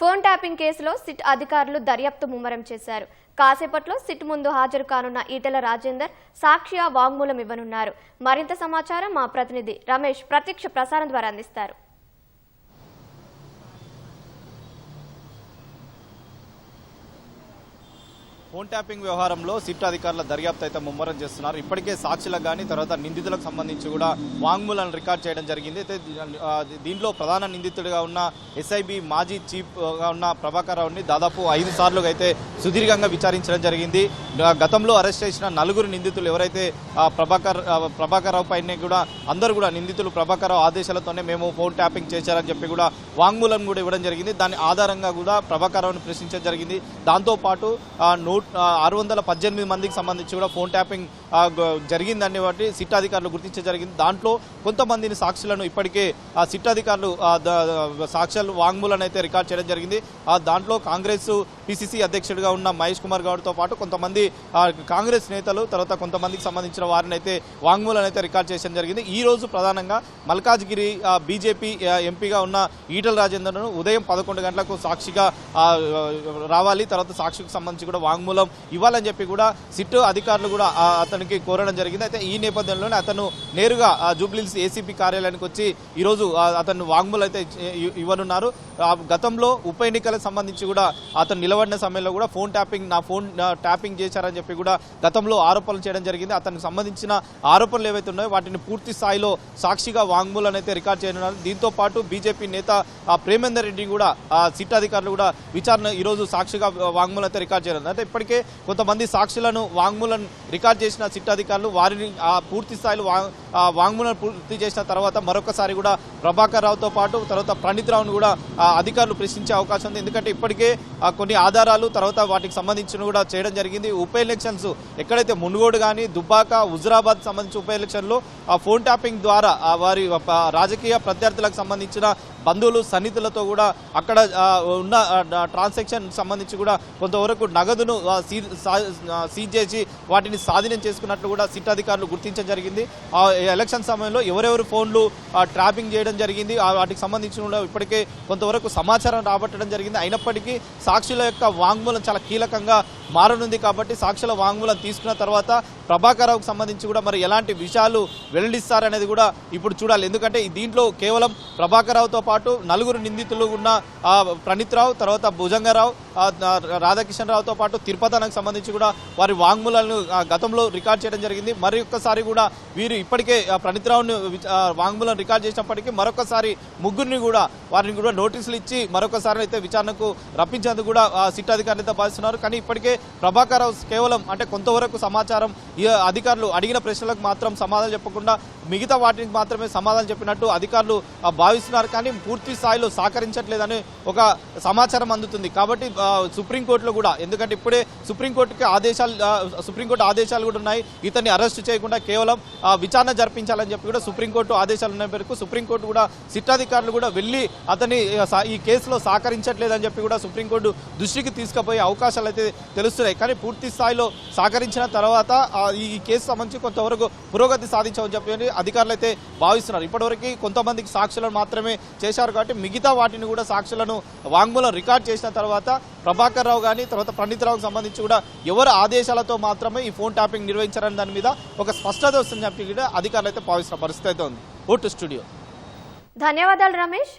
Phone tapping కేసులో SIT అధికారులు దర్యాప్తు ముమ్మరం చేశారు. కాసేపట్లో సిట్ ముందు హాజరు కానున్న ఈటెల రాజేందర్ సాక్ష్య వాంగ్మూలం ఇవ్వనున్నారు. మరింత సమాచారం మా ప్రతినిధి రమేష్ ప్రత్యక్ష ప్రసారం ద్వారా అందిస్తారు. ఫోన్ ట్యాపింగ్ వ్యవహారంలో సిట్ అధికారుల దర్యాప్తు అయితే ముమ్మరం చేస్తున్నారు. ఇప్పటికే సాక్షులకు కానీ తర్వాత నిందితులకు సంబంధించి కూడా వాంగ్మూలను రికార్డ్ చేయడం జరిగింది. అయితే దీంట్లో ప్రధాన నిందితుడిగా ఉన్న ఎస్ఐబి మాజీ చీఫ్గా ఉన్న ప్రభాకర్ రావుని దాదాపు ఐదు సార్లు అయితే సుదీర్ఘంగా విచారించడం జరిగింది. గతంలో అరెస్ట్ చేసిన నలుగురు నిందితులు ఎవరైతే ప్రభాకర్ ప్రభాకర్ రావు పైన కూడా అందరూ కూడా నిందితులు ప్రభాకర్ రావు ఆదేశాలతోనే మేము ఫోన్ ట్యాపింగ్ చేశారని చెప్పి కూడా వాంగ్మూలం కూడా ఇవ్వడం జరిగింది. దాని ఆధారంగా కూడా ప్రభాకర్ రావుని ప్రశ్నించడం జరిగింది. దాంతోపాటు నోట్ ఆరు వందల పద్దెనిమిది మందికి సంబంధించి కూడా ఫోన్ ట్యాపింగ్ జరిగిందని బట్టి సిట్ అధికారులు జరిగింది. దాంట్లో కొంతమందిని సాక్షులను ఇప్పటికే ఆ సిట్ అధికారులు సాక్ష్యాలు వాంగ్మూలను అయితే రికార్డ్ చేయడం జరిగింది. ఆ దాంట్లో కాంగ్రెస్ పిసిసి అధ్యక్షుడిగా ఉన్న మహేష్ కుమార్ గౌడ్తో పాటు కొంతమంది కాంగ్రెస్ నేతలు తర్వాత కొంతమందికి సంబంధించిన వారిని అయితే వాంగ్మూలను అయితే రికార్డ్ చేయడం జరిగింది. ఈ రోజు ప్రధానంగా మల్కాజ్గిరి బీజేపీ ఎంపీగా ఉన్న ఈటల రాజేందర్ను ఉదయం పదకొండు గంటలకు సాక్షిగా రావాలి. తర్వాత సాక్షికి సంబంధించి కూడా వాంగ్మూలం ఇవ్వాలని చెప్పి కూడా సిట్ అధికారులు కూడా అతనికి కోరడం జరిగింది. అయితే ఈ నేపథ్యంలోనే అతను నేరుగా ఆ, జూబ్లీహిల్స్ ఏసీపీ కార్యాలయానికి వచ్చి ఈరోజు అతను వాంగ్మూలు అయితే ఇవ్వనున్నారు. గతంలో ఉప ఎన్నికలకు సంబంధించి కూడా అతను నిలబడిన సమయంలో కూడా ఫోన్ ట్యాపింగ్ నా ఫోన్ ట్యాపింగ్ చేశారని చెప్పి కూడా గతంలో ఆరోపణలు చేయడం జరిగింది. అతనికి సంబంధించిన ఆరోపణలు ఏవైతే ఉన్నాయో వాటిని పూర్తి స్థాయిలో సాక్షిగా వాంగ్మూలం అయితే రికార్డ్ చేయనున్నారు. దీంతో పాటు బీజేపీ నేత ప్రేమేందర్ రెడ్డి కూడా సిట్ అధికారులు కూడా విచారణ ఈరోజు సాక్షిగా వాంగ్మూలం అయితే రికార్డ్ చేయనున్నారు. అయితే ఇప్పటికే కొంతమంది సాక్షులను వాంగ్మూలను రికార్డ్ చేసిన సిట్ అధికారులు వారిని పూర్తి స్థాయిలో వాంగ్మూలను పూర్తి చేసిన తర్వాత మరొకసారి కూడా ప్రభాకర్ రావుతో పాటు తర్వాత ప్రణీత్ రావును కూడా అధికారులు ప్రశ్నించే అవకాశం ఉంది. ఎందుకంటే ఇప్పటికే కొన్ని ఆధారాలు తర్వాత వాటికి సంబంధించిన కూడా చేయడం జరిగింది. ఉప ఎలక్షన్స్ ఎక్కడైతే మునుగోడు కానీ దుబ్బాక హుజురాబాద్ సంబంధించి ఉప ఎలక్షన్లో ఫోన్ ట్యాపింగ్ ద్వారా వారి రాజకీయ ప్రత్యర్థులకు సంబంధించిన బంధువులు సన్నిహితులతో కూడా అక్కడ ఉన్న ట్రాన్సాక్షన్ సంబంధించి కూడా కొంతవరకు నగదును సీ- సీజ్ చేసి వాటిని స్వాధీనం చేసుకున్నట్లు కూడా సిట్ అధికారులు గుర్తించడం జరిగింది. ఆ ఎలక్షన్ సమయంలో ఎవరెవరు ఫోన్లు ట్రాపింగ్ చేయడం జరిగింది. వాటికి సంబంధించి కూడా ఇప్పటికే కొంతవరకు సమాచారం రాబట్టడం జరిగింది. అయినప్పటికీ సాక్షుల యొక్క వాంగ్మూలం చాలా కీలకంగా మారనుంది కాబట్టి సాక్షుల వాంగ్మూలం తీసుకున్న తర్వాత ప్రభాకరరావుకు సంబంధించి కూడా మరి ఎలాంటి విషయాలు వెల్లడిస్తారనేది కూడా ఇప్పుడు చూడాలి. ఎందుకంటే దీంట్లో కేవలం ప్రభాకరరావుతో పాటు పాటు నలుగురు నిందితులు ఉన్న ప్రణీత్రావు రావు తర్వాత భుజంగరావు రాధాకిషన్ రావుతో పాటు తిరుపతనకు సంబంధించి కూడా వారి వాంగ్మూలాలను గతంలో రికార్డ్ చేయడం జరిగింది. మరి ఒక్కసారి కూడా వీరు ఇప్పటికే ప్రణీత్రావును రావుని వాంగ్మూలం రికార్డ్ చేసినప్పటికీ మరొకసారి ముగ్గురిని కూడా వారిని కూడా నోటీసులు ఇచ్చి మరొకసారి అయితే విచారణకు రప్పించేందుకు కూడా సిట్ అధికారులతో భావిస్తున్నారు. కానీ ఇప్పటికే ప్రభాకర్ కేవలం అంటే కొంతవరకు సమాచారం ఈ అధికారులు అడిగిన ప్రశ్నలకు మాత్రం సమాధానం చెప్పకుండా మిగతా వాటికి మాత్రమే సమాధానం చెప్పినట్టు అధికారులు భావిస్తున్నారు. కానీ పూర్తి స్థాయిలో సహకరించట్లేదని ఒక సమాచారం అందుతుంది. కాబట్టి సుప్రీంకోర్టులో కూడా ఎందుకంటే ఇప్పుడే సుప్రీంకోర్టుకి ఆదేశాలు సుప్రీంకోర్టు ఆదేశాలు కూడా ఉన్నాయి. ఇతన్ని అరెస్ట్ చేయకుండా కేవలం విచారణ జరిపించాలని చెప్పి కూడా సుప్రీంకోర్టు ఆదేశాలు ఉన్న మేరకు సుప్రీంకోర్టు కూడా సిట్టాధికారులు కూడా వెళ్ళి అతన్ని ఈ కేసులో సహకరించట్లేదని చెప్పి కూడా సుప్రీంకోర్టు దృష్టికి తీసుకుపోయే అవకాశాలు అయితే తెలుస్తున్నాయి. కానీ పూర్తి స్థాయిలో సహకరించిన తర్వాత ఈ కేసు సంబంధించి కొంతవరకు పురోగతి సాధించమని చెప్పి అధికారులు అయితే భావిస్తున్నారు. ఇప్పటివరకు కొంతమందికి సాక్షులను మాత్రమే చేశారు కాబట్టి మిగతా వాటిని కూడా సాక్షులను వాంగ్మూలం రికార్డ్ చేసిన తర్వాత ప్రభాకర్ రావు కానీ తర్వాత ప్రణీత్ సంబంధించి కూడా ఎవరు ఆదేశాలతో మాత్రమే ఈ ఫోన్ ట్యాపింగ్ నిర్వహించారని దాని మీద ఒక స్పష్టత వస్తుందని చెప్పి కూడా అధికారులు అయితే భావిస్తున్న పరిస్థితి అయితే ఉంది. ఓటు స్టూడియో. ధన్యవాదాలు రమేష్.